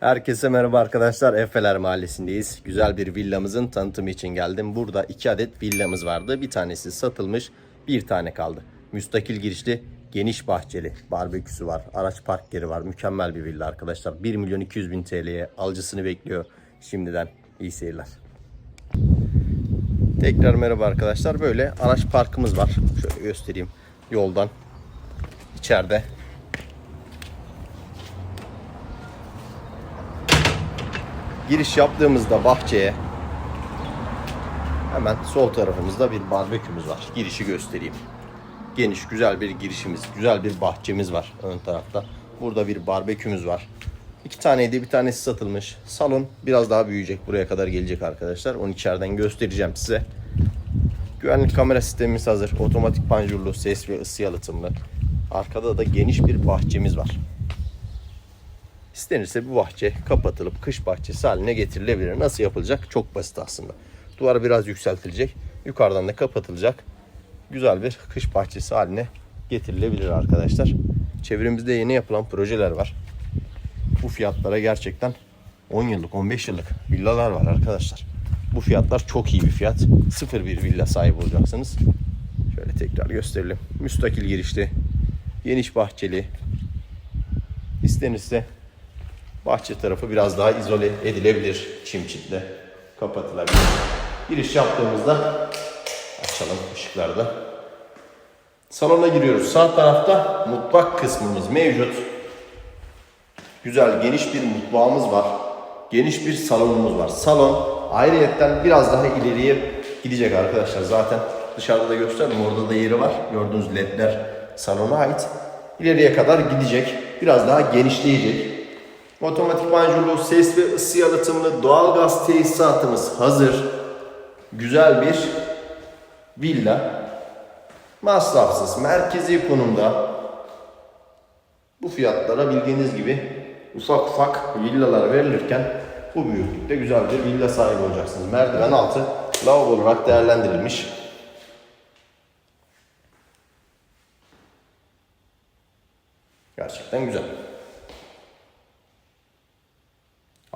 Herkese merhaba arkadaşlar. Efeler Mahallesi'ndeyiz. Güzel bir villamızın tanıtımı için geldim. Burada iki adet villamız vardı. Bir tanesi satılmış, bir tane kaldı. Müstakil girişli, geniş bahçeli, barbeküsü var, araç park yeri var. Mükemmel bir villa arkadaşlar. 1 milyon 200 bin TL'ye alıcısını bekliyor. Şimdiden iyi seyirler. Tekrar merhaba arkadaşlar. Böyle araç parkımız var. Şöyle göstereyim yoldan. içeride giriş yaptığımızda bahçeye hemen sol tarafımızda bir barbekümüz var. Girişi göstereyim. Geniş güzel bir girişimiz, güzel bir bahçemiz var ön tarafta. Burada bir barbekümüz var. İki taneydi bir tanesi satılmış. Salon biraz daha büyüyecek. Buraya kadar gelecek arkadaşlar. Onu içeriden göstereceğim size. Güvenlik kamera sistemimiz hazır. Otomatik panjurlu, ses ve ısı yalıtımlı. Arkada da geniş bir bahçemiz var. İstenirse bu bahçe kapatılıp kış bahçesi haline getirilebilir. Nasıl yapılacak? Çok basit aslında. Duvar biraz yükseltilecek. Yukarıdan da kapatılacak. Güzel bir kış bahçesi haline getirilebilir arkadaşlar. Çevremizde yeni yapılan projeler var. Bu fiyatlara gerçekten 10 yıllık, 15 yıllık villalar var arkadaşlar. Bu fiyatlar çok iyi bir fiyat. Sıfır bir villa sahibi olacaksınız. Şöyle tekrar gösterelim. Müstakil girişli, geniş bahçeli. İstenirse Bahçe tarafı biraz daha izole edilebilir. Çim çitle kapatılabilir. Giriş yaptığımızda açalım ışıklarda. Salona giriyoruz. Sağ tarafta mutfak kısmımız mevcut. Güzel geniş bir mutfağımız var. Geniş bir salonumuz var. Salon ayrıyetten biraz daha ileriye gidecek arkadaşlar. Zaten dışarıda da gösterdim. Orada da yeri var. Gördüğünüz ledler salona ait. İleriye kadar gidecek. Biraz daha genişleyecek. Otomatik panjurlu, ses ve ısı yalıtımlı doğalgaz tesisatımız hazır. Güzel bir villa. Masrafsız, merkezi konumda. Bu fiyatlara bildiğiniz gibi ufak ufak villalar verilirken bu büyüklükte güzel bir villa sahibi olacaksınız. Merdiven altı lavabo olarak değerlendirilmiş. Gerçekten güzel.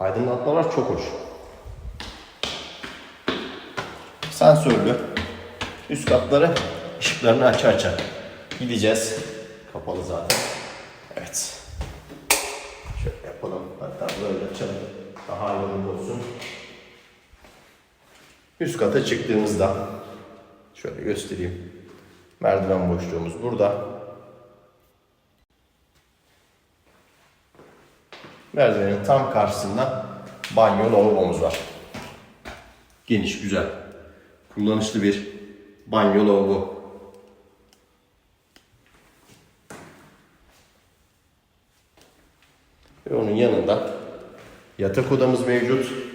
Aydınlatmalar çok hoş. Sensörlü. Üst katları ışıklarını aça aça gideceğiz. Kapalı zaten. Evet. Şöyle yapalım. Hatta böyle açalım. Daha yoğun olsun. Üst kata çıktığımızda şöyle göstereyim. Merdiven boşluğumuz burada. Merdivenin tam karşısında banyo lavabomuz var. Geniş, güzel. Kullanışlı bir banyo lavabo. Ve onun yanında yatak odamız mevcut.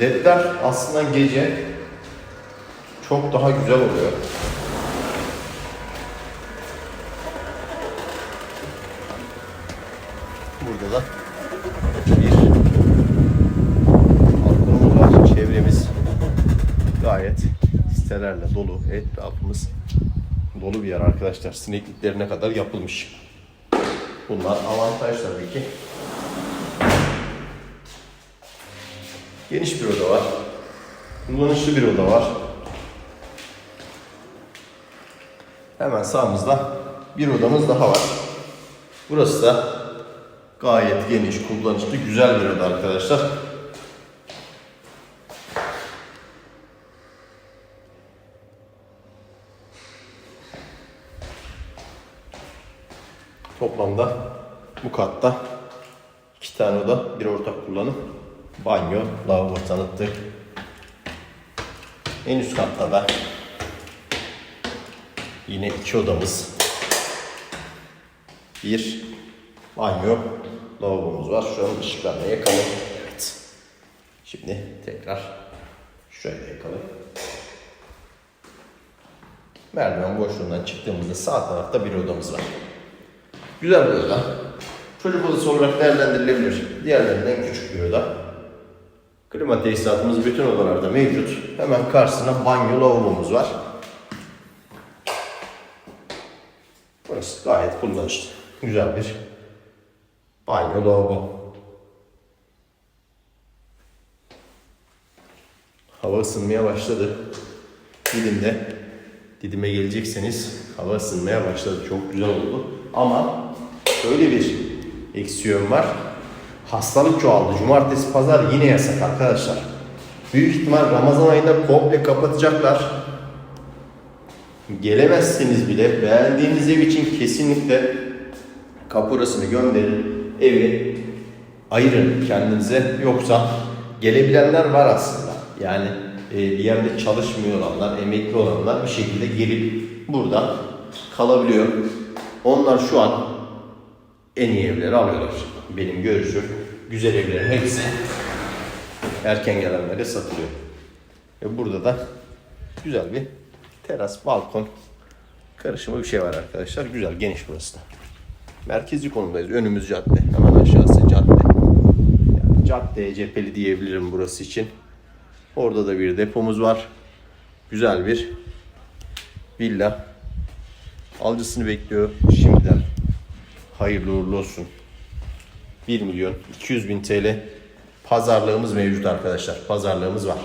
LED'ler aslında gece çok daha güzel oluyor. Burada da bir balkonumuz var. Çevremiz gayet sitelerle dolu. Etrafımız dolu bir yer arkadaşlar. Sinekliklerine kadar yapılmış. Bunlar avantaj tabii ki. Geniş bir oda var. Kullanışlı bir oda var. Hemen sağımızda bir odamız daha var. Burası da gayet geniş, kullanışlı, güzel bir oda arkadaşlar. Toplamda bu katta iki tane oda, bir ortak kullanım banyo, lavabo tanıttık. En üst katta da yine iki odamız. Bir banyo, lavabomuz var. Şu an ışıklarla yakalım. Evet. Şimdi tekrar şöyle yakalım. Merdiven boşluğundan çıktığımızda sağ tarafta bir odamız var. Güzel bir oda. Çocuk odası olarak değerlendirilebilir. Diğerlerinden küçük bir oda. Klima tesisatımız bütün odalarda mevcut. Hemen karşısına banyo lavabomuz var. Burası gayet kullanışlı. Güzel bir banyo lavabo. Hava ısınmaya başladı. Didim'de Didim'e gelecekseniz hava ısınmaya başladı. Çok güzel oldu. Ama şöyle bir eksi yön var. Hastalık çoğaldı. Cumartesi, pazar yine yasak arkadaşlar. Büyük ihtimal Ramazan ayında komple kapatacaklar. Gelemezseniz bile beğendiğiniz ev için kesinlikle kapurasını gönderin. Evi ayırın kendinize. Yoksa gelebilenler var aslında. Yani e, bir yerde çalışmıyor olanlar, emekli olanlar bir şekilde gelip burada kalabiliyor. Onlar şu an en iyi evleri alıyorlar. Benim görüşüm güzel evlerin hepsi erken gelenlere satılıyor. Ve burada da güzel bir teras, balkon karışımı bir şey var arkadaşlar. Güzel, geniş burası da. Merkezi konumdayız. Önümüz cadde. Hemen aşağısı cadde. Yani caddeye cepheli diyebilirim burası için. Orada da bir depomuz var. Güzel bir villa. Alıcısını bekliyor. Şimdiden hayırlı uğurlu olsun. 1 milyon 200 bin TL pazarlığımız mevcut arkadaşlar. Pazarlığımız var.